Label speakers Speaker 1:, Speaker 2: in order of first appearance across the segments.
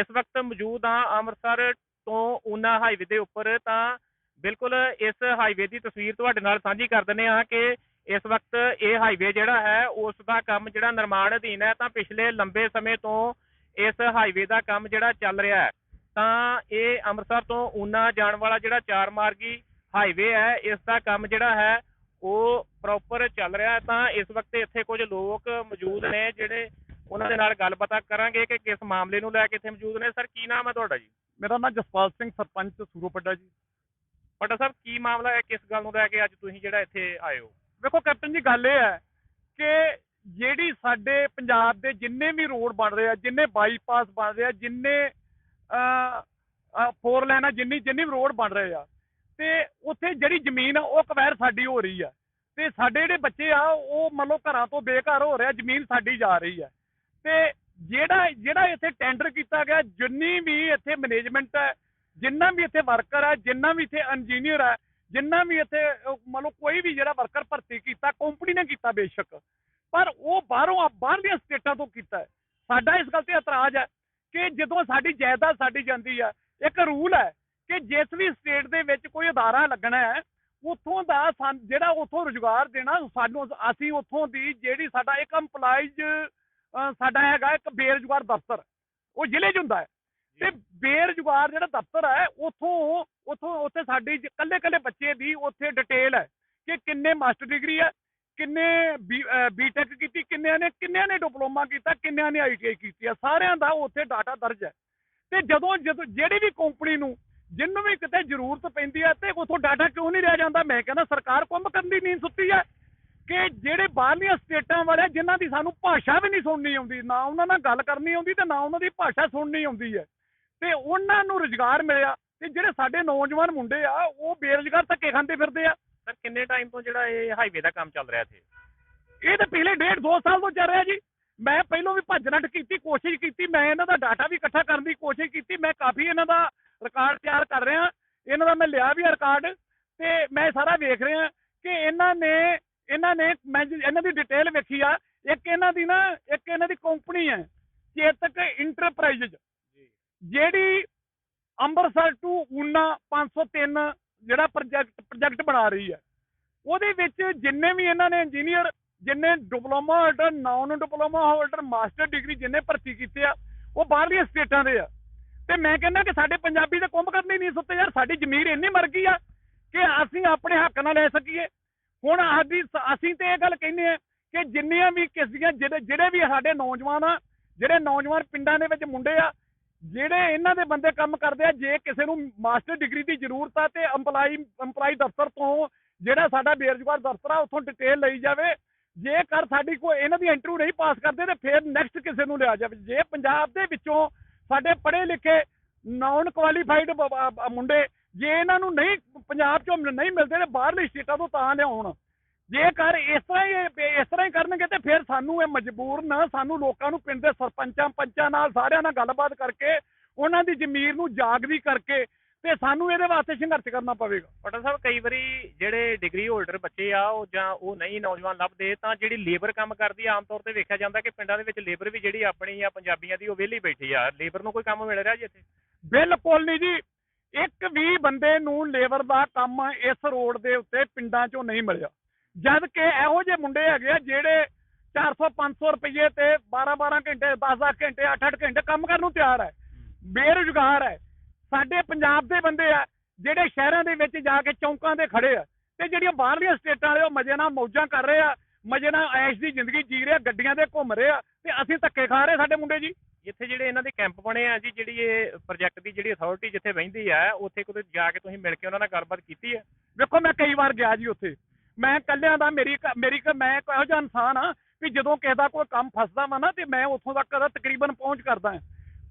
Speaker 1: ਇਸ ਵਕਤ ਮੌਜੂਦ ਹਾਂ ਅੰਮ੍ਰਿਤਸਰ ਤੋਂ ਊਨਾ ਹਾਈਵੇ ਦੇ ਉੱਪਰ, ਤਾਂ ਬਿਲਕੁਲ ਇਸ ਹਾਈਵੇ ਦੀ ਤਸਵੀਰ ਤੁਹਾਡੇ ਨਾਲ ਸਾਂਝੀ ਕਰ ਦਿੰਦੇ ਹਾਂ ਕਿ ਇਸ ਵਕਤ ਇਹ ਹਾਈਵੇ ਜਿਹੜਾ ਹੈ, ਉਸ ਦਾ ਕੰਮ ਜਿਹੜਾ ਨਿਰਮਾਣ ਅਧੀਨ ਹੈ, ਤਾਂ ਪਿਛਲੇ ਲੰਬੇ ਸਮੇਂ ਤੋਂ ਇਸ ਹਾਈਵੇ ਦਾ ਕੰਮ ਜਿਹੜਾ ਚੱਲ ਰਿਹਾ ਹੈ। ਤਾਂ ਇਹ ਅੰਮ੍ਰਿਤਸਰ ਤੋਂ ਊਨਾ ਜਾਣ ਵਾਲਾ ਜਿਹੜਾ ਚਾਰ ਮਾਰਗੀ ਹਾਈਵੇ ਹੈ, ਇਸ ਦਾ ਕੰਮ ਜਿਹੜਾ ਹੈ, ਉਹ ਪ੍ਰੋਪਰ ਚੱਲ ਰਿਹਾ ਤਾਂ ਇਸ ਵਕਤ ਇੱਥੇ ਕੁਝ ਲੋਕ ਮੌਜੂਦ ਨੇ ਜਿਹੜੇ ਉਹਨਾਂ ਦੇ ਨਾਲ ਗੱਲਬਾਤ ਕਰਾਂਗੇ ਕਿ ਕਿਸ ਮਾਮਲੇ ਨੂੰ ਲੈ ਕੇ ਇੱਥੇ ਮੌਜੂਦ ਨੇ। ਸਰ ਕੀ ਨਾਮ ਹੈ ਤੁਹਾਡਾ ਜੀ?
Speaker 2: ਮੇਰਾ ਨਾਮ ਜਸਪਾਲ ਸਿੰਘ ਸਰਪੰਚ ਸੂਰੋਪੱਡਾ ਜੀ।
Speaker 1: ਪਟਾ ਸਾਹਿਬ ਕੀ ਮਾਮਲਾ ਹੈ? ਕਿਸ ਗੱਲ ਨੂੰ ਲੈ ਕੇ ਅੱਜ ਤੁਸੀਂ ਜਿਹੜਾ ਇੱਥੇ ਆਏ ਹੋ?
Speaker 2: ਵੇਖੋ ਕੈਪਟਨ ਜੀ ਗੱਲ ਇਹ ਹੈ ਕਿ ਜਿਹੜੀ ਸਾਡੇ ਪੰਜਾਬ ਦੇ ਜਿੰਨੇ ਵੀ ਰੋਡ ਬਣ ਰਹੇ ਆ ਜਿੰਨੇ ਬਾਈਪਾਸ ਬਣ ਰਹੇ ਆ ਜਿੰਨੇ ਫੋਰ ਲਾਈਨਾਂ ਜਿੰਨੀ ਜਿੰਨੀ ਰੋਡ ਬਣ ਰਹੇ ਆ ਤੇ ਉੱਥੇ ਜਿਹੜੀ ਜ਼ਮੀਨ ਆ ਉਹ ਕਵੈਰ ਸਾਡੀ ਹੋ ਰਹੀ ਆ। ਤੇ ਸਾਡੇ ਜਿਹੜੇ ਬੱਚੇ ਆ ਉਹ ਮੰਨ ਲਓ ਘਰਾਂ ਤੋਂ ਬੇਘਰ ਹੋ ਰਿਹਾ ਜ਼ਮੀਨ ਸਾਡੀ ਜਾ ਰਹੀ ਆ। ਤੇ ਜਿਹੜਾ ਜਿਹੜਾ ਇੱਥੇ ਟੈਂਡਰ ਕੀਤਾ ਗਿਆ, ਜਿੰਨੀ ਵੀ ਇੱਥੇ ਮੈਨੇਜਮੈਂਟ ਹੈ, ਜਿੰਨਾ ਵੀ ਇੱਥੇ ਵਰਕਰ ਹੈ, ਜਿੰਨਾ ਵੀ ਇੱਥੇ ਇੰਜੀਨੀਅਰ ਹੈ, ਜਿੰਨਾ ਵੀ ਇੱਥੇ ਮਤਲਬ ਕੋਈ ਵੀ ਜਿਹੜਾ ਵਰਕਰ ਭਰਤੀ ਕੀਤਾ ਕੰਪਨੀ ਨੇ ਕੀਤਾ ਬੇਸ਼ੱਕ, ਪਰ ਉਹ ਬਾਹਰੋਂ ਬਾਹਰਲੀਆਂ ਸਟੇਟਾਂ ਤੋਂ ਕੀਤਾ ਹੈ। ਸਾਡਾ ਇਸ ਗੱਲ ਤੇ ਇਤਰਾਜ਼ ਹੈ ਕਿ ਜਦੋਂ ਸਾਡੀ ਜਾਇਦਾਦ ਸਾਡੀ ਜਾਂਦੀ ਹੈ, ਇੱਕ ਰੂਲ ਹੈ ਕਿ ਜਿਸ ਵੀ ਸਟੇਟ ਦੇ ਵਿੱਚ ਕੋਈ ਅਦਾਰਾ ਲੱਗਣਾ ਹੈ, ਉੱਥੋਂ ਦਾ ਸਾਨ- ਜਿਹੜਾ ਉੱਥੋਂ ਰੁਜ਼ਗਾਰ ਦੇਣਾ ਸਾਨੂੰ, ਅਸੀਂ ਉੱਥੋਂ ਦੀ ਜਿਹੜੀ ਸਾਡਾ ਇੱਕ EMPLOYEES ਸਾਡਾ ਹੈਗਾ ਇੱਕ ਬੇਰੁਜ਼ਗਾਰ ਦਫ਼ਤਰ। ਉਹ ਜ਼ਿਲ੍ਹੇ 'ਚ ਹੁੰਦਾ ਹੈ। ਤੇ ਬੇਰੁਜ਼ਗਾਰ ਜਿਹੜਾ ਦਫ਼ਤਰ ਹੈ ਉਥੋਂ ਉਥੋਂ ਉੱਥੇ ਸਾਡੀ ਕੱਲੇ ਕੱਲੇ ਬੱਚੇ ਦੀ ਉੱਥੇ ਡਿਟੇਲ ਹੈ ਕਿ ਕਿੰਨੇ ਮਾਸਟਰ ਡਿਗਰੀ ਹੈ ਕਿੰਨੇ ਬੀਟੈਕ ਕੀਤੀ ਕਿੰਨਿਆਂ ਨੇ ਕਿੰਨਿਆਂ ਨੇ ਡਿਪਲੋਮਾ ਕੀਤਾ ਕਿੰਨਿਆਂ ਨੇ ਆਈਟੀਆਈ ਕੀਤੀ ਹੈ। ਸਾਰਿਆਂ ਦਾ ਉੱਥੇ ਡਾਟਾ ਦਰਜ ਹੈ। ਤੇ ਜਦੋਂ ਜਦੋਂ ਜਿਹੜੀ ਵੀ ਕੰਪਨੀ ਨੂੰ ਜਿੰਨੂੰ ਵੀ ਕਿਤੇ ਜ਼ਰੂਰਤ ਪੈਂਦੀ ਹੈ ਤੇ ਉਥੋਂ ਡਾਟਾ ਕਿਉਂ ਨਹੀਂ ਲਿਆ ਜਾਂਦਾ? ਮੈਂ ਕਹਿੰਦਾ ਸਰਕਾਰ ਕੁੰਭ ਕਰਨ ਦੀ ਨੀਂਦ ਸੁੱਤੀ ਹੈ। ਕਿ ਜਿਹੜੇ ਬਾਹਰਲੀਆਂ ਸਟੇਟਾਂ ਵਾਲੇ ਜਿਨ੍ਹਾਂ ਦੀ ਸਾਨੂੰ ਭਾਸ਼ਾ ਵੀ ਨਹੀਂ ਸੁਣਨੀ ਆਉਂਦੀ ਨਾ ਉਹਨਾਂ ਨਾਲ ਗੱਲ ਕਰਨੀ ਆਉਂਦੀ ਤੇ ਨਾ ਉਹਨਾਂ ਦੀ ਭਾਸ਼ਾ ਸੁਣਨੀ ਆਉਂਦੀ ਹੈ। ਤੇ ਉਹਨਾਂ ਨੂੰ ਰੁਜ਼ਗਾਰ ਮਿਲਿਆ ਤੇ ਜਿਹੜੇ ਸਾਡੇ ਨੌਜਵਾਨ ਮੁੰਡੇ ਆ ਉਹ ਬੇਰੁਜ਼ਗਾਰ ਧੱਕੇ ਖਾਂਦੇ ਫਿਰਦੇ ਆ।
Speaker 1: ਸਰ ਕਿੰਨੇ ਟਾਈਮ ਤੋਂ ਜਿਹੜਾ ਇਹ ਹਾਈਵੇ ਦਾ ਕੰਮ ਚੱਲ ਰਿਹਾ ਇੱਥੇ?
Speaker 2: ਇਹ ਤਾਂ ਪਿਛਲੇ ਡੇਢ ਦੋ ਸਾਲ ਤੋਂ ਚੱਲ ਰਿਹਾ ਜੀ। ਮੈਂ ਪਹਿਲਾਂ ਵੀ ਭੱਜ ਨੱਠ ਕੀਤੀ ਕੋਸ਼ਿਸ਼ ਕੀਤੀ ਮੈਂ ਇਹਨਾਂ ਦਾ ਡਾਟਾ ਵੀ ਇਕੱਠਾ ਕਰਨ ਦੀ ਕੋਸ਼ਿਸ਼ ਕੀਤੀ ਮੈਂ ਕਾਫੀ ਇਹਨਾਂ ਦਾ ਰਿਕਾਰਡ ਤਿਆਰ ਕਰ ਰਿਹਾ। ਇਹਨਾਂ ਦਾ ਮੈਂ ਲਿਆ ਵੀ ਰਿਕਾਰਡ ਤੇ ਮੈਂ ਸਾਰਾ ਵੇਖ ਰਿਹਾ ਕਿ ਇਹਨਾਂ ਨੇ ਇਹਨਾਂ ਨੇ ਮੈਂ ਇਹਨਾਂ ਦੀ ਡਿਟੇਲ ਵੇਖੀ ਆ ਇੱਕ ਇਹਨਾਂ ਦੀ ਨਾ ਇੱਕ ਇਹਨਾਂ ਦੀ ਕੰਪਨੀ ਹੈ ਚੇਤਕ ਇੰਟਰਪ੍ਰਾਈਜ਼ਜ਼ ਜਿਹੜੀ ਅੰਮ੍ਰਿਤਸਰ ਟੂ ਊਨਾ 503 ਜਿਹੜਾ ਪ੍ਰੋਜੈਕਟ ਪ੍ਰੋਜੈਕਟ ਬਣਾ ਰਹੀ ਹੈ ਉਹਦੇ ਵਿੱਚ ਜਿੰਨੇ ਵੀ ਇਹਨਾਂ ਨੇ ਇੰਜੀਨੀਅਰ ਜਿੰਨੇ diploma holder non diploma holder master degree ਜਿੰਨੇ ਭਰਤੀ ਕੀਤੇ ਆ ਉਹ ਬਾਹਰਲੀਆਂ ਸਟੇਟਾਂ ਦੇ ਆ। ਤੇ ਮੈਂ ਕਹਿੰਦਾ ਕਿ ਸਾਡੇ ਪੰਜਾਬੀ ਦੇ ਕੁੰਭ ਕਰਨੀ ਨਹੀਂ ਸੁੱਤੇ ਯਾਰ ਸਾਡੀ ਜ਼ਮੀਰ ਇੰਨੀ ਮਰ ਗਈ ਆ ਕਿ ਅਸੀਂ ਆਪਣੇ ਹੱਕ ਨਾਲ ਲੈ ਸਕੀਏ। ਹੁਣ ਆਦੀ ਅਸੀਂ ਤੇ ਇਹ ਗੱਲ ਕਹਿੰਦੇ ਆ ਕਿ ਜਿੰਨੀਆਂ ਵੀ ਕਿਸਦੀਆਂ, ਜਿਹੜੇ ਜਿਹੜੇ ਵੀ ਸਾਡੇ ਨੌਜਵਾਨ ਆ, ਜਿਹੜੇ ਨੌਜਵਾਨ ਪਿੰਡਾਂ ਦੇ ਵਿੱਚ ਮੁੰਡੇ ਆ, ਜਿਹੜੇ ਇਹਨਾਂ ਦੇ ਬੰਦੇ ਕੰਮ ਕਰਦੇ ਆ, ਜੇ ਕਿਸੇ ਨੂੰ ਮਾਸਟਰ ਡਿਗਰੀ ਦੀ ਜ਼ਰੂਰਤ ਆ ਤੇ EMPLOYE EMPLOYE ਦਫ਼ਤਰ ਤੋਂ ਜਿਹੜਾ ਸਾਡਾ ਬੇਰੁਜ਼ਗਾਰ ਦਫ਼ਤਰ ਆ, ਉੱਥੋਂ ਡਿਟੇਲ ਲਈ ਜਾਵੇ। ਜੇਕਰ ਸਾਡੀ ਕੋਈ ਇਹਨਾਂ ਦੀ ਇੰਟਰਵਿਊ ਨਹੀਂ ਪਾਸ ਕਰਦੇ, ਤੇ ਫਿਰ ਨੈਕਸਟ ਕਿਸੇ ਨੂੰ ਲਿਆ ਜਾਵੇ। ਜੇ ਪੰਜਾਬ ਦੇ ਵਿੱਚੋਂ ਸਾਡੇ ਪੜ੍ਹੇ ਲਿਖੇ ਨਾਨ ਕੁਆਲੀਫਾਈਡ ਮੁੰਡੇ ਜੇ ਇਹਨਾਂ ਨੂੰ ਨਹੀਂ ਪੰਜਾਬ ਚੋਂ ਨਹੀਂ ਮਿਲਦੇ ਤੇ ਬਾਹਰਲੀ ਸਟੇਟਾਂ ਤੋਂ ਤਾਂ ਲਿਆਉਣ। ਜੇਕਰ ਇਸ ਤਰ੍ਹਾਂ ਹੀ ਇਸ ਤਰ੍ਹਾਂ ਹੀ ਕਰਨਗੇ ਤੇ ਫਿਰ ਸਾਨੂੰ ਇਹ ਮਜਬੂਰਨ ਸਾਨੂੰ ਲੋਕਾਂ ਨੂੰ ਪਿੰਡ ਦੇ ਸਰਪੰਚਾਂ ਪੰਚਾਂ ਨਾਲ ਸਾਰਿਆਂ ਨਾਲ ਗੱਲਬਾਤ ਕਰਕੇ ਉਹਨਾਂ ਦੀ ਜ਼ਮੀਰ ਨੂੰ ਜਾਗਦੀ ਕਰਕੇ ਤੇ ਸਾਨੂੰ ਇਹਦੇ ਵਾਸਤੇ ਸੰਘਰਸ਼ ਕਰਨਾ ਪਵੇਗਾ।
Speaker 1: ਪਟਾ ਸਾਹਿਬ ਕਈ ਵਾਰੀ ਜਿਹੜੇ ਡਿਗਰੀ ਹੋਲਡਰ ਬੱਚੇ ਆ ਉਹ ਜਾਂ ਉਹ ਨਹੀਂ ਨੌਜਵਾਨ ਲੱਭਦੇ ਤਾਂ ਜਿਹੜੀ ਲੇਬਰ ਕੰਮ ਕਰਦੀ ਆ ਆਮ ਤੌਰ ਤੇ ਵੇਖਿਆ ਜਾਂਦਾ ਕਿ ਪਿੰਡਾਂ ਦੇ ਵਿੱਚ ਲੇਬਰ ਵੀ ਜਿਹੜੀ ਆਪਣੀ ਆ ਪੰਜਾਬੀਆਂ ਦੀ ਉਹ ਵਿਹਲੀ ਬੈਠੀ ਆ। ਲੇਬਰ ਨੂੰ ਕੋਈ ਕੰਮ ਮਿਲ ਰਿਹਾ ਜੀ ਇੱਥੇ?
Speaker 2: ਬਿਲਕੁਲ ਨਹੀਂ ਜੀ। ਇੱਕ ਵੀ ਬੰਦੇ ਨੂੰ ਲੇਬਰ ਦਾ ਕੰਮ ਇਸ ਰੋਡ ਦੇ ਉੱਤੇ ਪਿੰਡਾਂ 'ਚੋਂ ਨਹੀਂ ਮਿਲਿਆ। ਜਦ ਕਿ ਇਹੋ ਜਿਹੇ ਮੁੰਡੇ ਹੈਗੇ ਆ ਜਿਹੜੇ 400 500 ਰੁਪਏ ਤੇ 12 12 ਘੰਟੇ 10 10 ਘੰਟੇ 8 8 ਘੰਟੇ ਕੰਮ ਕਰਨ ਨੂੰ ਤਿਆਰ ਹੈ। ਬੇਰੁਜ਼ਗਾਰ ਹੈ। ਸਾਡੇ ਪੰਜਾਬ ਦੇ ਬੰਦੇ ਆ, ਜਿਹੜੇ ਸ਼ਹਿਰਾਂ ਦੇ ਵਿੱਚ ਜਾ ਕੇ ਚੌਂਕਾਂ ਤੇ ਖੜੇ ਆ ਤੇ ਜਿਹੜੀਆਂ ਬਾਹਰਲੀਆਂ ਸਟੇਟਾਂ ਵਾਲੇ ਉਹ ਮਜ਼ੇ ਨਾਲ ਮੌਜਾਂ ਕਰ ਰਹੇ ਆ, ਮਜ਼ੇ ਨਾਲ ਐਸ਼ ਦੀ ਜ਼ਿੰਦਗੀ ਜੀ ਰਹੇ ਆ, ਗੱਡੀਆਂ ਤੇ ਘੁੰਮ ਰਹੇ ਆ ਤੇ ਅਸੀਂ ਧੱਕੇ ਖਾ ਰਹੇ ਸਾਡੇ ਮੁੰਡੇ ਜੀ।
Speaker 1: ਜਿੱਥੇ ਜਿਹੜੇ ਇਹਨਾਂ ਦੇ ਕੈਂਪ ਬਣੇ ਆ ਜੀ ਜਿਹੜੀ ਇਹ ਪ੍ਰੋਜੈਕਟ ਦੀ ਜਿਹੜੀ ਅਥਾਰਟੀ ਜਿੱਥੇ ਬਹਿੰਦੀ ਆ ਉੱਥੇ ਕਿਤੇ ਜਾ ਕੇ ਤੁਸੀਂ ਮਿਲ ਕੇ ਉਹਨਾਂ ਨਾਲ ਗੱਲਬਾਤ ਕੀਤੀ ਹੈ
Speaker 2: ਵੇਖੋ ਮੈਂ ਕਈ ਵਾਰ ਗਿਆ ਜੀ ਉੱਥੇ। ਮੈਂ ਕੱਲਿਆਂ ਦਾ ਮੇਰੀ ਇੱਕ- ਮੇਰੀ ਮੈਂ ਇੱਕ ਇਹੋ ਜਿਹਾ ਇਨਸਾਨ ਆ ਵੀ ਜਦੋਂ ਕਿਸੇ ਦਾ ਕੋਈ ਕੰਮ ਫਸਦਾ ਵਾ ਨਾ ਤੇ ਮੈਂ ਉੱਥੋਂ ਤੱਕ ਦਾ ਤਕਰੀਬਨ ਪਹੁੰਚ ਕਰਦਾ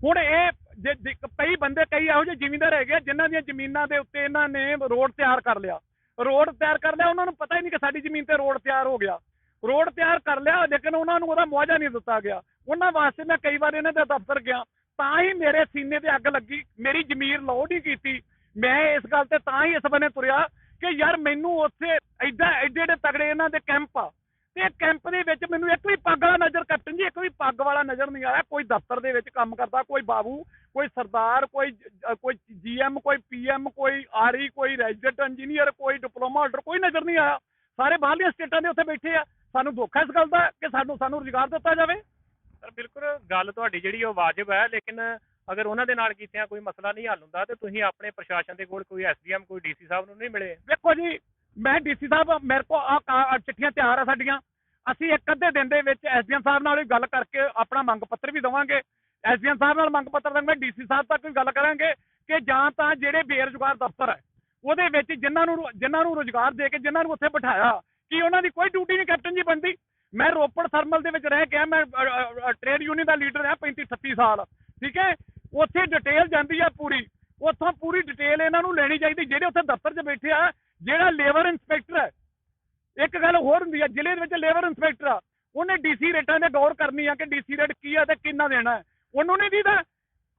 Speaker 2: ਹੁਣ ਇਹ ਜੇ ਕਈ ਬੰਦੇ ਕਈ ਇਹੋ ਜਿਹੇ ਜ਼ਿਮੀਂਦਾਰ ਹੈਗੇ ਆ, ਜਿਨ੍ਹਾਂ ਦੀਆਂ ਜ਼ਮੀਨਾਂ ਦੇ ਉੱਤੇ ਇਹਨਾਂ ਨੇ ਰੋਡ ਤਿਆਰ ਕਰ ਲਿਆ। ਰੋਡ ਤਿਆਰ ਕਰ ਲਿਆ ਉਹਨਾਂ ਨੂੰ ਪਤਾ ਹੀ ਨਹੀਂ ਕਿ ਸਾਡੀ ਜ਼ਮੀਨ ਤੇ ਰੋਡ ਤਿਆਰ ਹੋ ਗਿਆ। ਰੋਡ ਤਿਆਰ ਕਰ ਲਿਆ ਲੇਕਿਨ ਉਹਨਾਂ ਨੂੰ ਉਹਦਾ ਮੁਆਵਜ਼ਾ ਨਹੀਂ ਦਿੱਤਾ ਗਿਆ। ਉਹਨਾਂ ਵਾਸਤੇ ਮੈਂ ਕਈ ਵਾਰ ਇਹਨਾਂ ਦੇ ਦਫ਼ਤਰ ਗਿਆ ਤਾਂ ਹੀ ਮੇਰੇ ਸੀਨੇ ਤੇ ਅੱਗ ਲੱਗੀ ਮੇਰੀ ਜ਼ਮੀਰ ਲੋਡ ਨਹੀਂ ਕੀਤੀ। ਮੈਂ ਇਸ ਗੱਲ ਤੇ ਤਾਂ ਹੀ ਇਸ ਬੰਨੇ ਤੁਰਿਆ ਕਿ ਯਾਰ ਮੈਨੂੰ ਉੱਥੇ ਐਡਾ ਐਡੇ ਐਡੇ ਤਗੜੇ ਇਹਨਾਂ ਦੇ ਕੈਂਪ ਆ। ਤੇ ਕੈਂਪ ਦੇ ਵਿੱਚ ਮੈਨੂੰ ਇੱਕ ਵੀ ਪੱਗ ਵਾਲਾ ਨਜ਼ਰ ਕੈਪਟਨ ਜੀ ਇੱਕ ਵੀ ਪੱਗ ਵਾਲਾ ਨਜ਼ਰ ਨਹੀਂ ਆਇਆ ਕੋਈ ਦਫ਼ਤਰ ਦੇ ਵਿੱਚ ਕੰਮ ਕਰਦਾ ਕੋਈ ਬਾਬੂ ਕੋਈ ਸਰਦਾਰ ਕੋਈ ਜ- ਅ, ਕੋਈ ਜੀਐਮ ਕੋਈ ਪੀਐਮ ਕੋਈ ਆਰਈ ਕੋਈ ਰੈਜ਼ੀਡੈਂਟ ਇੰਜੀਨੀਅਰ ਕੋਈ ਡਿਪਲੋਮਾ ਹੋਲਡਰ ਕੋਈ ਨਜ਼ਰ ਨਹੀਂ ਆਇਆ। ਸਾਰੇ ਬਾਹਰਲੀਆਂ ਸਟੇਟਾਂ ਦੇ ਉੱਥੇ ਬੈਠੇ ਆ। ਸਾਨੂੰ ਦੁੱਖ ਹੈ ਇਸ ਗੱਲ ਦਾ ਕਿ ਸਾਨੂੰ ਸਾਨੂੰ ਰੁਜ਼ਗਾਰ ਦਿੱਤਾ ਜਾਵੇ।
Speaker 1: ਬਿਲਕੁਲ ਗੱਲ ਤੁਹਾਡੀ ਜਿਹੜੀ ਉਹ ਵਾਜਬ ਹੈ, ਲੇਕਿਨ ਅਗਰ ਉਹਨਾਂ ਦੇ ਨਾਲ ਕੀਤਿਆਂ ਕੋਈ ਮਸਲਾ ਨਹੀਂ ਹੱਲ ਹੁੰਦਾ, ਤੇ ਤੁਸੀਂ ਆਪਣੇ ਪ੍ਰਸ਼ਾਸਨ ਦੇ ਕੋਲ ਕੋਈ ਐਸਡੀਐਮ ਕੋਈ ਡੀਸੀ ਸਾਹਿਬ ਨੂੰ ਨਹੀਂ ਮਿਲੇ।
Speaker 2: ਵੇਖੋ ਜੀ, ਮੈਂ ਡੀਸੀ ਸਾਹਿਬ, ਮੇਰੇ ਕੋ ਆ ਚਿੱਠੀਆਂ ਤਿਆਰ ਆ ਸਾਡੀਆਂ। ਅਸੀਂ ਇੱਕ ਅੱਧੇ ਦਿਨ ਦੇ ਵਿੱਚ ਐਸਡੀਐਮ ਸਾਹਿਬ ਨਾਲ ਵੀ ਗੱਲ ਕਰਕੇ ਆਪਣਾ ਮੰਗ ਪੱਤਰ ਵੀ ਦਵਾਂਗੇ। ਐਸਡੀਐਮ ਸਾਹਿਬ ਨਾਲ ਮੰਗ ਪੱਤਰ ਦੇਵਾਂਗੇ ਡੀਸੀ ਸਾਹਿਬ ਤੱਕ ਵੀ ਗੱਲ ਕਰਾਂਗੇ ਕਿ ਜਾਂ ਤਾਂ ਜਿਹੜੇ ਬੇਰੁਜ਼ਗਾਰ ਦਫ਼ਤਰ ਹੈ, ਉਹਦੇ ਵਿੱਚ ਜਿਨ੍ਹਾਂ ਨੂੰ ਜਿਨ੍ਹਾਂ ਨੂੰ ਰੁਜ਼ਗਾਰ ਦੇ ਕੇ, ਜਿਨ੍ਹਾਂ ਨੂੰ ਉੱਥੇ ਬਿਠਾਇਆ, ਕਿ ਉਹਨਾਂ ਦੀ ਕੋਈ ਡਿਊਟੀ ਨਹੀਂ ਕੈਪਟਨ ਜੀ ਬਣਦੀ? ਮੈਂ ਰੋਪੜ ਥਰਮਲ ਦੇ ਵਿੱਚ ਰਹਿ ਕੇ ਮੈਂ ਟ੍ਰੇਡ ਯੂਨੀਅਨ ਦਾ ਲੀਡਰ ਹਾਂ 35 38 ਸਾਲ। ਠੀਕ ਹੈ? ਉੱਥੇ ਡਿਟੇਲ ਜਾਂਦੀ ਆ ਪੂਰੀ। ਉੱਥੋਂ ਪੂਰੀ ਡਿਟੇਲ ਇਹਨਾਂ ਨੂੰ ਲੈਣੀ ਚਾਹੀਦੀ, ਜਿਹੜੇ ਉੱਥੇ ਦਫ਼ਤਰ 'ਚ ਬੈਠੇ ਆ, ਜਿਹੜਾ ਲੇਬਰ ਇੰਸਪੈਕਟਰ ਹੈ। ਇੱਕ ਗੱਲ ਹੋਰ ਹੁੰਦੀ ਆ, ਜ਼ਿਲ੍ਹੇ ਦੇ ਵਿੱਚ ਲੇਬਰ ਇੰਸਪੈਕਟਰ ਆ, ਉਹਨੇ ਡੀਸੀ ਰੇਟਾਂ ਤੇ ਗੌਰ ਕਰਨੀ ਆ ਕਿ ਡੀਸੀ ਰੇਟ ਕੀ ਆ ਤੇ ਕਿੰਨਾ ਦੇਣਾ ਉਹਨੂੰ ਨਹੀਂ ਦੀਦਾ।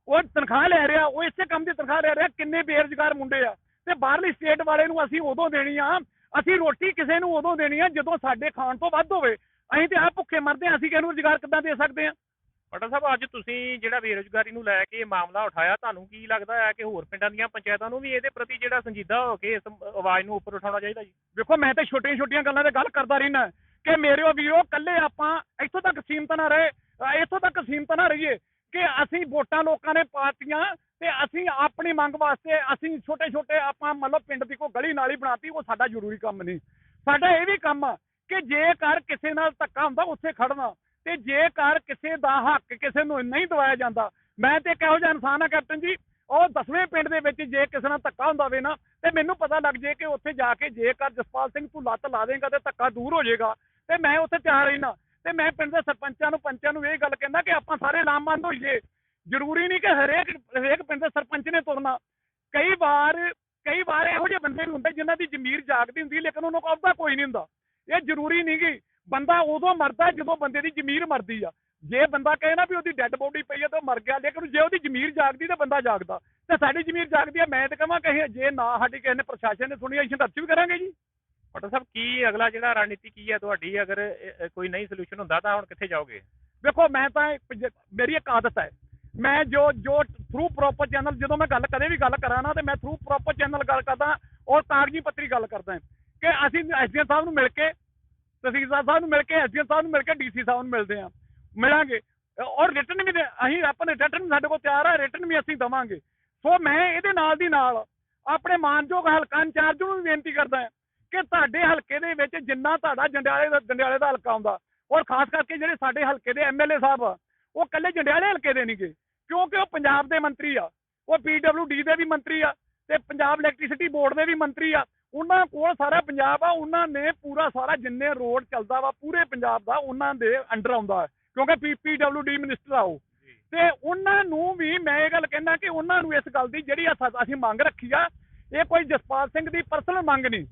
Speaker 2: ਉਹ ਤਨਖਾਹ ਲੈ ਰਿਹਾ, ਉਹ ਇਸੇ ਕੰਮ ਦੀ ਤਨਖਾਹ ਲੈ ਰਿਹਾ, ਕਿੰਨੇ ਬੇਰੁਜ਼ਗਾਰ ਮੁੰਡੇ ਆ। ਤੇ ਬਾਹਰਲੀ ਸਟੇਟ ਵਾਲੇ ਨੂੰ ਅਸੀਂ ਉਦੋਂ ਦੇਣੀ ਆ, ਅਸੀਂ ਰੋਟੀ ਕਿਸੇ ਨੂੰ ਉਦੋਂ ਦੇਣੀ ਆ, ਜਦੋਂ ਸਾਡੇ ਖਾਣ ਤੋਂ ਵੱਧ ਹੋਵੇ। ਅਸੀਂ ਤੇ ਆ ਭੁੱਖੇ ਮਰਦੇ ਆ ਅਸੀਂ ਕਿਹਨੂੰ ਰੁਜ਼ਗਾਰ ਕਿੱਦਾਂ ਦੇ ਸਕਦੇ ਆ
Speaker 1: ਪਟਾ ਸਾਹਿਬ ਅੱਜ ਤੁਸੀਂ ਜਿਹੜਾ ਬੇਰੁਜ਼ਗਾਰੀ ਨੂੰ ਲੈ ਕੇ ਇਹ ਮਾਮਲਾ ਉਠਾਇਆ ਤੁਹਾਨੂੰ ਕੀ ਲੱਗਦਾ ਹੈ ਕਿ ਹੋਰ ਪਿੰਡਾਂ ਦੀਆਂ ਪੰਚਾਇਤਾਂ ਨੂੰ ਵੀ ਇਹਦੇ ਪ੍ਰਤੀ ਜਿਹੜਾ ਸੰਜੀਦਾ ਹੋ ਕੇ ਇਸ ਆਵਾਜ਼ ਨੂੰ ਉੱਪਰ ਉਠਾਉਣਾ ਚਾਹੀਦਾ ਜੀ?
Speaker 2: ਵੇਖੋ ਮੈਂ ਤੇ ਛੋਟੀਆਂ ਛੋਟੀਆਂ ਗੱਲਾਂ ਤੇ ਗੱਲ ਕਰਦਾ ਰਹਿਣਾ ਕਿ ਮੇਰਿਓ ਵੀਰੋ ਕੱਲੇ ਆਪਾਂ ਇੱਥੋਂ ਤੱਕ ਸੀਮਤ ਨਾ ਰਹੇ ਇੱਥੋਂ ਤੱਕ ਸੀਮਤ ਨਾ ਰਹੀਏ ਕਿ ਅਸੀਂ ਵੋਟਾਂ ਲੋਕਾਂ ਨੇ ਪਾਤੀਆਂ ਤੇ ਅਸੀਂ ਆਪਣੀ ਮੰਗ ਵਾਸਤੇ ਅਸੀਂ ਛੋਟੇ ਛੋਟੇ ਆਪਾਂ ਮਤਲਬ ਪਿੰਡ ਦੀ ਕੋਈ ਗਲੀ ਨਾਲੀ ਬਣਾਤੀ ਉਹ ਸਾਡਾ ਜ਼ਰੂਰੀ ਕੰਮ ਨਹੀਂ। ਸਾਡਾ ਇਹ ਵੀ ਕੰਮ ਆ ਕਿ ਜੇਕਰ ਕਿਸੇ ਨਾਲ ਧੱਕਾ ਹੁੰਦਾ, ਉੱਥੇ ਖੜਨਾ। ਤੇ ਜੇਕਰ ਕਿਸੇ ਦਾ ਹੱਕ ਕਿਸੇ ਨੂੰ ਨਹੀਂ ਦਵਾਇਆ ਜਾਂਦਾ, ਮੈਂ ਤੇ ਕਿਹੋ ਜਿਹਾ ਇਨਸਾਨ ਆ ਕੈਪਟਨ ਜੀ, ਉਹ ਦਸਵੇਂ ਪਿੰਡ ਦੇ ਵਿੱਚ ਜੇ ਕਿਸੇ ਨਾਲ ਧੱਕਾ ਹੁੰਦਾ ਵੇ ਨਾ, ਤੇ ਮੈਨੂੰ ਪਤਾ ਲੱਗ ਜੇ ਕਿ ਉੱਥੇ ਜਾ ਕੇ ਜੇਕਰ ਜਸਪਾਲ ਸਿੰਘ ਤੂੰ ਲੱਤ ਲਾ ਦੇਂਗਾ ਤੇ ਧੱਕਾ ਦੂਰ ਹੋ ਜਾਏਗਾ। ਤੇ ਮੈਂ ਉੱਥੇ ਤਿਆਰ ਰਹਿਣਾ ਤੇ ਮੈਂ ਪਿੰਡ ਦੇ ਸਰਪੰਚਾਂ ਨੂੰ, ਪੰਚਾਂ ਨੂੰ ਇਹ ਗੱਲ ਕਹਿੰਦਾ ਕਿ ਆਪਾਂ ਸਾਰੇ ਲਾਮਬੰਦ ਹੋਈਏ ਜ਼ਰੂਰੀ ਨਹੀਂ ਕਿ ਹਰੇਕ ਹਰੇਕ ਪਿੰਡ ਦੇ ਸਰਪੰਚ ਨੇ ਤੁਰਨਾ। ਕਈ ਵਾਰ ਕਈ ਵਾਰ ਇਹੋ ਜਿਹੇ ਬੰਦੇ ਵੀ ਹੁੰਦੇ ਜਿਨ੍ਹਾਂ ਦੀ ਜ਼ਮੀਰ ਜਾਗਦੀ ਹੁੰਦੀ, ਲੇਕਿਨ ਉਹਨਾਂ ਕੋਲ ਆਪਦਾ ਕੋਈ ਨਹੀਂ ਹੁੰਦਾ। ਇਹ ਜ਼ਰੂਰੀ ਨਹੀਂ ਕਿ ਬੰਦਾ ਉਦੋਂ ਮਰਦਾ ਜਦੋਂ ਬੰਦੇ ਦੀ ਜ਼ਮੀਰ ਮਰਦੀ ਆ। ਜੇ ਬੰਦਾ ਕਹੇ ਨਾ ਵੀ ਉਹਦੀ ਡੈੱਡ ਬੋਡੀ ਪਈ ਆ ਤਾਂ ਉਹ ਮਰ ਗਿਆ ਲੇਕਿਨ ਜੇ ਉਹਦੀ ਜ਼ਮੀਰ ਜਾਗਦੀ ਤਾਂ ਬੰਦਾ ਜਾਗਦਾ। ਤੇ ਸਾਡੀ ਜ਼ਮੀਰ ਜਾਗਦੀ ਆ ਮੈਂ ਤਾਂ ਕਹਾਂ ਕਿ ਜੇ ਨਾ ਸਾਡੀ ਕਿਸੇ ਨੇ ਪ੍ਰਸ਼ਾਸਨ ਨੇ ਸੁਣੀ ਅਸੀਂ ਸੰਘਰਸ਼ ਵੀ ਕਰਾਂਗੇ ਜੀ।
Speaker 1: ਪਟਾ ਸਾਹਿਬ ਕੀ ਅਗਲਾ ਜਿਹੜਾ ਰਣਨੀਤੀ ਕੀ ਹੈ ਤੁਹਾਡੀ? ਅਗਰ ਕੋਈ ਨਹੀਂ ਸੋਲੂਸ਼ਨ ਹੁੰਦਾ ਤਾਂ ਹੁਣ ਕਿੱਥੇ ਜਾਓਗੇ?
Speaker 2: ਵੇਖੋ ਮੈਂ ਤਾਂ ਮੇਰੀ ਇੱਕ ਆਦਤ ਹੈ। ਮੈਂ ਜੋ ਜੋ ਥਰੂ ਪ੍ਰੋਪਰ ਚੈਨਲ ਜਦੋਂ ਮੈਂ ਗੱਲ ਕਦੇ ਵੀ ਗੱਲ ਕਰਾਂ ਨਾ ਤੇ ਮੈਂ ਥਰੂ ਪ੍ਰੋਪਰ ਚੈਨਲ ਗੱਲ ਕਰਦਾ ਔਰ ਕਾਗਜ਼ੀ ਪੱਤਰੀ ਗੱਲ ਕਰਦਾ। ਕਿ ਅਸੀਂ ਐਸਡੀਐਮ ਸਾਹਿਬ ਨੂੰ ਮਿਲ ਕੇ, ਤਹਿਸੀਲਦਾਰ ਸਾਹਿਬ ਨੂੰ ਮਿਲ ਕੇ, ਐਸਡੀਐਮ ਸਾਹਿਬ ਨੂੰ ਮਿਲ ਕੇ, ਡੀਸੀ ਸਾਹਿਬ ਨੂੰ ਮਿਲਦੇ ਆ ਮਿਲਾਂਗੇ। ਔਰ ਰਿਟਰਨ ਵੀ ਅਸੀਂ ਆਪਣੇ ਰਿਟਰਨ ਸਾਡੇ ਕੋਲ ਤਿਆਰ ਆ, ਰਿਟਰਨ ਵੀ ਅਸੀਂ ਦਵਾਂਗੇ। ਸੋ ਮੈਂ ਇਹਦੇ ਨਾਲ ਦੀ ਨਾਲ ਆਪਣੇ ਮਾਨਯੋਗ ਹਲਕਾ ਇੰਚਾਰਜ ਨੂੰ ਵੀ ਬੇਨਤੀ ਕਰਦਾ ਹਾਂ ਕਿ ਤੁਹਾਡੇ ਹਲਕੇ ਦੇ ਵਿੱਚ ਜਿੰਨਾ ਤੁਹਾਡਾ ਜੰਡਿਆਲੇ ਦਾ ਜੰਡਿਆਲੇ ਦਾ ਹਲਕਾ ਆਉਂਦਾ, ਔਰ ਖਾਸ ਕਰਕੇ ਜਿਹੜੇ ਸਾਡੇ ਹਲਕੇ ਦੇ ਐਮਐਲਏ ਸਾਹਿਬ ਆ, ਉਹ ਕੱਲੇ ਜੰਡਿਆਲੇ ਹਲਕੇ ਦੇ ਨਹੀਂਗੇ, ਕਿਉਂਕਿ ਉਹ ਪੰਜਾਬ ਦੇ ਮੰਤਰੀ ਆ, ਉਹ ਪੀਡਬਲਯੂਡੀ ਦੇ ਵੀ ਮੰਤਰੀ ਆ, ਤੇ ਪੰਜਾਬ ਇਲੈਕਟ੍ਰਿਸਿਟੀ ਬੋਰਡ ਦੇ ਵੀ ਮੰਤਰੀ ਆ ਉਹਨਾਂ ਕੋਲ ਸਾਰਾ ਪੰਜਾਬ ਆ ਉਹਨਾਂ ਨੇ ਪੂਰਾ ਸਾਰਾ ਜਿੰਨੇ ਰੋਡ ਚੱਲਦਾ ਵਾ ਪੂਰੇ ਪੰਜਾਬ ਦਾ ਉਹਨਾਂ ਦੇ ਅੰਡਰ ਆਉਂਦਾ ਕਿਉਂਕਿ ਪੀਡਬਲਯੂਡੀ ਮਿਨਿਸਟਰ ਆ ਉਹ। ਤੇ ਉਹਨਾਂ ਨੂੰ ਵੀ ਮੈਂ ਇਹ ਗੱਲ ਕਹਿਣਾ ਕਿ ਉਹਨਾਂ ਨੂੰ ਇਸ ਗੱਲ ਦੀ ਜਿਹੜੀ ਅਸ- ਅਸੀਂ ਮੰਗ ਰੱਖੀ ਆ ਇਹ ਕੋਈ ਜਸਪਾਲ ਸਿੰਘ ਦੀ ਪਰਸਨਲ ਮੰਗ ਨਹੀਂ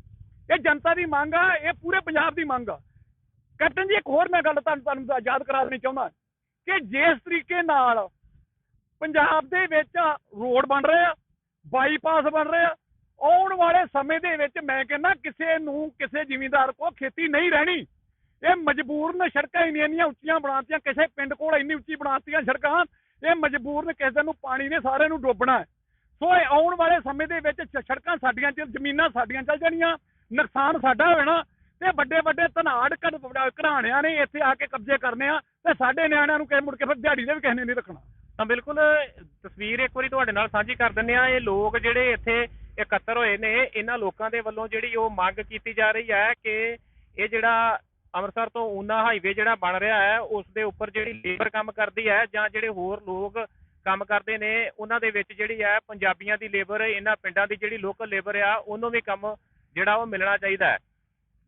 Speaker 2: ਇਹ ਜਨਤਾ ਦੀ ਮੰਗ ਆ ਇਹ ਪੂਰੇ ਪੰਜਾਬ ਦੀ ਮੰਗ ਆ। ਕੈਪਟਨ ਜੀ ਇੱਕ ਹੋਰ ਮੈਂ ਗੱਲ ਤੁਹਾਨੂੰ ਤੁਹਾਨੂੰ ਯਾਦ ਕਰਾ ਦੇਣੀ ਚਾਹੁੰਦਾ ਕਿ ਜਿਸ ਤਰੀਕੇ ਨਾਲ ਪੰਜਾਬ ਦੇ ਵਿੱਚ ਰੋਡ ਬਣ ਰਹੇ ਆ ਬਾਈਪਾਸ ਬਣ ਰਹੇ ਆ ਆਉਣ ਵਾਲੇ ਸਮੇਂ ਦੇ ਵਿੱਚ ਮੈਂ ਕਹਿੰਦਾ ਕਿਸੇ ਨੂੰ, ਕਿਸੇ ਜ਼ਿਮੀਂਦਾਰ ਕੋ ਖੇਤੀ ਨਹੀਂ ਰਹਿਣੀ। ਇਹ ਮਜਬੂਰਨ ਸੜਕਾਂ ਇੰਨੀਆਂ ਇੰਨੀਆਂ ਉੱਚੀਆਂ ਬਣਾਤੀਆਂ, ਕਿਸੇ ਪਿੰਡ ਕੋਲ ਇੰਨੀ ਉੱਚੀ ਬਣਾਤੀਆਂ ਸੜਕਾਂ ਇਹ ਮਜਬੂਰਨ ਕਿਸੇ ਨੂੰ ਪਾਣੀ ਨੇ ਸਾਰੇ ਨੂੰ ਡੋਬਣਾ ਸੋ ਇਹ ਆਉਣ ਵਾਲੇ ਸਮੇਂ ਦੇ ਵਿੱਚ ਸੜਕਾਂ ਸਾਡੀਆਂ ਚ ਜ਼ਮੀਨਾਂ ਸਾਡੀਆਂ ਚੱਲ ਜਾਣੀਆਂ, ਨੁਕਸਾਨ ਸਾਡਾ ਹੋਣਾ, ਤੇ ਵੱਡੇ ਵੱਡੇ ਧਨਾੜ ਘ- ਘਰਾਣਿਆਂ ਨੇ ਇੱਥੇ ਆ ਕੇ ਕਬਜ਼ੇ ਕਰਨੇ ਆ, ਤੇ ਸਾਡੇ ਨਿਆਣਿਆਂ ਨੂੰ ਕਿਸੇ ਮੁੜ ਕੇ ਫਿਰ ਦਿਹਾੜੀ ਦੇ ਵੀ ਕਿਸੇ ਨੇ ਨਹੀਂ ਰੱਖਣਾ।
Speaker 1: ਤਾਂ ਬਿਲਕੁਲ, ਤਸਵੀਰ ਇੱਕ ਵਾਰੀ ਤੁਹਾਡੇ ਨਾਲ ਸਾਂਝੀ ਕਰ ਦਿੰਦੇ ਆ ਇਹ ਲੋਕ ਜਿਹੜੇ ਇੱਥੇ ਇਕੱਤਰ ਹੋਏ ਨੇ, ਇਹਨਾਂ ਲੋਕਾਂ ਦੇ ਵੱਲੋਂ ਜਿਹੜੀ ਉਹ ਮੰਗ ਕੀਤੀ ਜਾ ਰਹੀ ਹੈ ਕਿ ਇਹ ਜਿਹੜਾ ਅੰਮ੍ਰਿਤਸਰ ਤੋਂ ਊਨਾ ਹਾਈਵੇ ਜਿਹੜਾ ਬਣ ਰਿਹਾ ਹੈ, ਉਸ ਦੇ ਉੱਪਰ ਜਿਹੜੀ ਲੇਬਰ ਕੰਮ ਕਰਦੀ ਹੈ ਜਾਂ ਜਿਹੜੇ ਹੋਰ ਲੋਕ ਕੰਮ ਕਰਦੇ ਨੇ, ਉਹਨਾਂ ਦੇ ਵਿੱਚ ਜਿਹੜੀ ਹੈ ਪੰਜਾਬੀਆਂ ਦੀ ਲੇਬਰ ਇਹਨਾਂ ਪਿੰਡਾਂ ਦੀ ਜਿਹੜੀ ਲੋਕਲ ਲੇਬਰ ਆ, ਉਹਨੂੰ ਵੀ ਕੰਮ ਜਿਹੜਾ ਉਹ ਮਿਲਣਾ ਚਾਹੀਦਾ ਹੈ।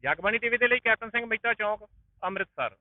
Speaker 1: ਜਗਬਾਣੀ ਟੀਵੀ ਦੇ ਲਈ ਕੈਪਟਨ ਸਿੰਘ ਮਹਿਤਾ ਚੌਂਕ, ਅੰਮ੍ਰਿਤਸਰ।